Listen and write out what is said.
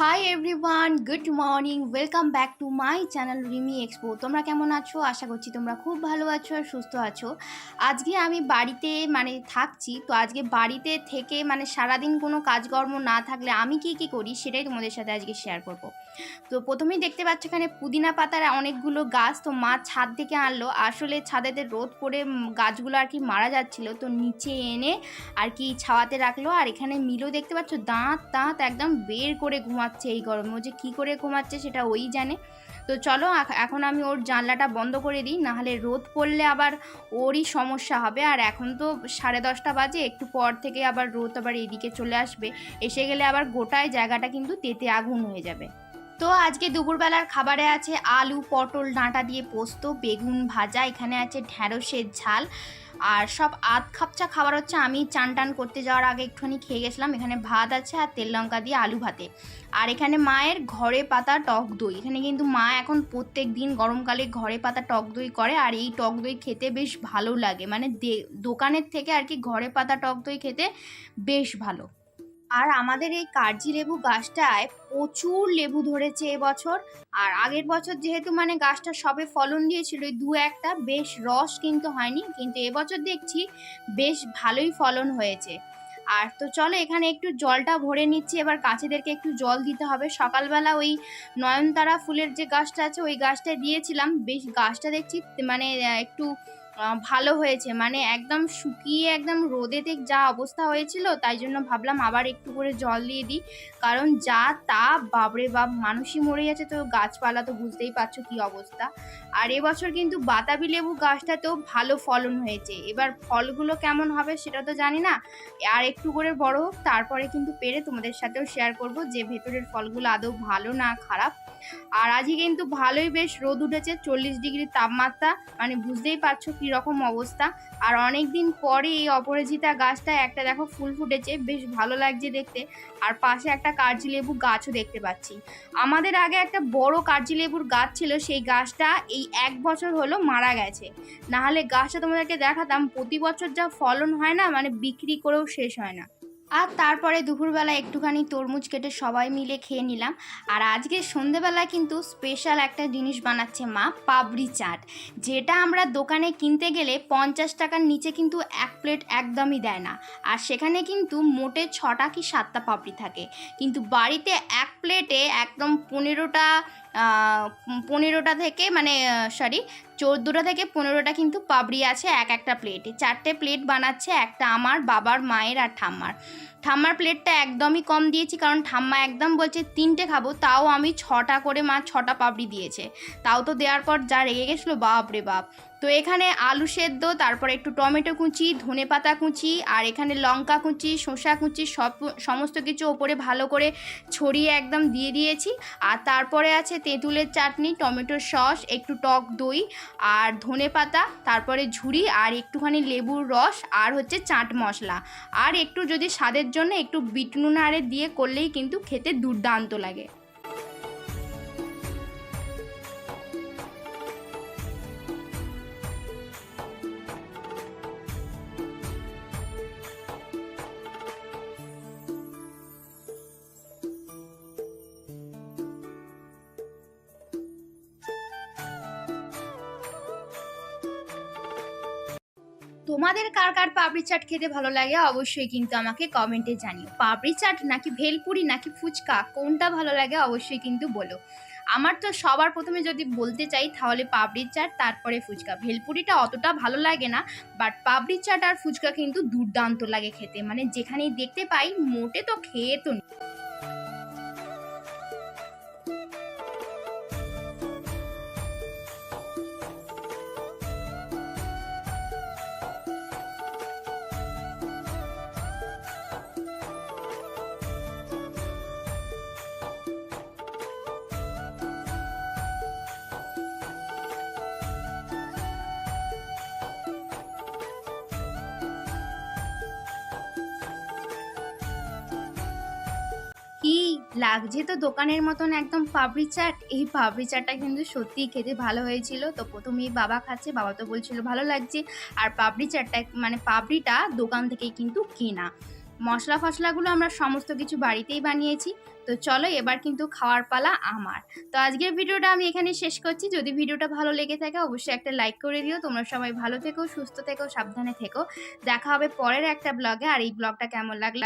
Hi everyone good morning welcome back to my channel Rimi expo তোমরা কেমন আছো? আশা করছি তোমরা খুব ভালো আছো আর সুস্থ আছো। আজকে আমি বাড়িতে মানে থাকছি, তো আজকে বাড়িতে থেকে মানে সারাদিন কোনো কাজকর্ম না থাকলে আমি কি কি করি সেটাই তোমাদের সাথে আজকে শেয়ার করব। তো প্রথমেই দেখতে পাচ্ছ এখানে পুদিনা পাতার অনেকগুলো গাছ, তো মা ছাদ থেকে আনলো। আসলে ছাদেতে রোদ পড়ে গাছগুলো আর কি মারা যাচ্ছিল, তো নিচে এনে আর কি ছাওয়াতে রাখল। আর এখানে মিলও দেখতে পাচ্ছ, দাঁত দাঁত একদম বের করে ঘুমাচ্ছে, এই গরমে। ও যে কী করে ঘুমাচ্ছে সেটা ওই জানে। তো চলো এখন আমি ওর জানলাটা বন্ধ করে দিই, নাহলে রোদ পড়লে আবার ওরই সমস্যা হবে। আর এখন তো সাড়ে দশটা বাজে, একটু পর থেকে আবার রোদ আবার এদিকে চলে আসবে। এসে গেলে আবার গোটায় জায়গাটা কিন্তু তেতে আগুন হয়ে যাবে। তো আজকে দুপুরবেলার খাবারে আছে আলু, পটল, ডাঁটা দিয়ে পোস্ত, বেগুন ভাজা, এখানে আছে ঢ্যাঁড়সের ঝাল। আর সব আধ খাপচা খাবার হচ্ছে, আমি চান টান করতে যাওয়ার আগে একটুখানি খেয়ে গেছিলাম। এখানে ভাত আছে আর তেল লঙ্কা দিয়ে আলু ভাতে। আর এখানে মায়ের ঘরে পাতা টক দই। এখানে কিন্তু মা এখন প্রত্যেক দিন গরমকালে ঘরে পাতা টক দই করে, আর এই টক দই খেতে বেশ ভালো লাগে। মানে দোকানের থেকে আর কি ঘরে পাতা টক দই খেতে বেশ ভালো। আর আমাদের এই কার্জি লেবু গাছটায় প্রচুর লেবু ধরেছে এবছর। আর আগের বছর যেহেতু মানে গাছটা সবে ফলন দিয়েছিল দু একটা বেশ রস কিন্তু হয়নি, কিন্তু এবছর দেখছি বেশ ভালোই ফলন হয়েছে। আর তো চলো এখানে একটু জলটা ভরে নিচ্ছি, এবার কাছেদেরকে একটু জল দিতে হবে। সকালবেলা ওই নয়নতারা ফুলের যে গাছটা আছে, ওই গাছটা দিয়েছিলাম। বেশ গাছটা দেখছি মানে একটু ভালো হয়েছে। মানে একদম শুকিয়ে একদম রোদেতে যা অবস্থা হয়েছিল, তাই জন্য ভাবলাম আবার একটু করে জল দিয়ে দিই। কারণ যা তাপ বাবরে বাপ, মানুষই মরে যাচ্ছে তো গাছপালা তো বুঝতেই পারছ কি অবস্থা। আর এবছর কিন্তু বাতাবি লেবু গাছটাতেও ভালো ফলন হয়েছে। এবার ফলগুলো কেমন হবে সেটা তো জানি না। আর একটু করে বড় হোক, তারপরে কিন্তু পেরে তোমাদের সাথেও শেয়ার করব যে ভেতরের ফলগুলো আদৌ ভালো না খারাপ। আর আজকে কিন্তু ভালোই বেশ রোদ উঠেছে, চল্লিশ ডিগ্রি তাপমাত্রা। মানে বুঝতেই পারছ কী রকম অবস্থা। আর অনেক দিন পরে এই অপরাজিতা গাছটা একটা দেখো ফুল ফুটেছে, বেশ ভালো লাগছে দেখতে। আর পাশে একটা কার্জি লেবু গাছও দেখতে পাচ্ছি। আমাদের আগে একটা বড় কার্জি লেবুর গাছ ছিল, সেই গাছটা এই এক বছর হলো মারা গেছে। নাহলে গাছটা তোমাদেরকে দেখাতাম, প্রতি বছর যা ফলন হয় না মানে বিক্রি করেও শেষ হয় না। আর তারপরে দুপুরবেলা একটুখানি তরমুজ কেটে সবাই মিলে খেয়ে নিলাম। আর আজকে সন্ধেবেলায় কিন্তু স্পেশাল একটা জিনিস বানাচ্ছে মা, পাবড়ি চাট। যেটা আমরা দোকানে কিনতে গেলে পঞ্চাশ টাকার নিচে কিন্তু এক প্লেট একদমই দেয় না। আর সেখানে কিন্তু মোটে ছটা কি সাতটা পাপড়ি থাকে। কিন্তু বাড়িতে এক প্লেটে একদম পনেরোটা পনেরোটা থেকে মানে সরি চোদ্দোটা থেকে পনেরোটা কিন্তু পাবড়ি আছে এক একটা প্লেটে চারটে প্লেট বানাচ্ছে একটা আমার, বাবার, মায়ের আর ঠাম্মার। ঠাম্মার প্লেটটা একদমই কম দিয়েছি কারণ ঠাম্মা একদম বলছে, তিনটে খাব। তাও আমি ছটা করে মা ছটা পাপড়ি দিয়েছে। তাও তো দেওয়ার পর যা রেগে গেছিল, বাপ রে বাপ। তো এখানে আলু সেদ্ধ, তারপরে একটু টমেটো কুচি, ধনে পাতা কুচি, আর এখানে লঙ্কা কুচি, শসা কুচি, সব সমস্ত কিছু ওপরে ভালো করে ছড়িয়ে একদম দিয়ে দিয়েছি। আর তারপরে আছে তেঁতুলের চাটনি, টমেটোর সস, একটু টক দই আর ধনে পাতা, তারপরে ঝুড়ি আর একটুখানি লেবুর রস আর হচ্ছে চাট মশলা। আর একটু যদি স্বাদের জন্য একটু বিটনুন আরে দিয়ে করলেই কিন্তু খেতে দুর্দান্ত লাগে। তোমাদের কার কার পাপড়ি চাট খেতে ভালো লাগে অবশ্যই কিন্তু আমাকে কমেন্টে জানিও। পাপড়ি চাট নাকি ভেলপুরি নাকি ফুচকা, কোনটা ভালো লাগে অবশ্যই কিন্তু বলো। আমার তো সবার প্রথমে যদি বলতে চাই তাহলে পাপড়ি চাট, তারপরে ফুচকা। ভেলপুরিটা অতটা ভালো লাগে না বাট পাপড়ি চাট আর ফুচকা কিন্তু দুর্দান্ত লাগে খেতে। মানে যেখানেই দেখতে পাই, মোটে তো খেয়ে তো কি লাগছে? তো দোকানের মতন একদম পাপড়ি চাট। এই পাপড়ি চাটটা কিন্তু সত্যিই খেতে ভালো হয়েছিল। তো প্রথমেই বাবা খাচ্ছে, বাবা তো বলছিল, ভালো লাগছে। আর পাপড়ি চাটটা মানে পাপড়িটা দোকান থেকেই কিন্তু কেনা। মশলা ফসলাগুলো আমরা সমস্ত কিছু বাড়িতেই বানিয়েছি। তো চলো এবার কিন্তু খাওয়ার পালা আমার। তো আজকের ভিডিওটা আমি এখানে শেষ করছি। যদি ভিডিওটা ভালো লেগে থাকে, অবশ্যই একটা লাইক করে দিও। তোমরা সবাই ভালো থেকো, সুস্থ থেকো, সাবধানে থেকো। দেখা হবে পরের একটা ব্লগে আর এই ব্লগটা কেমন লাগল?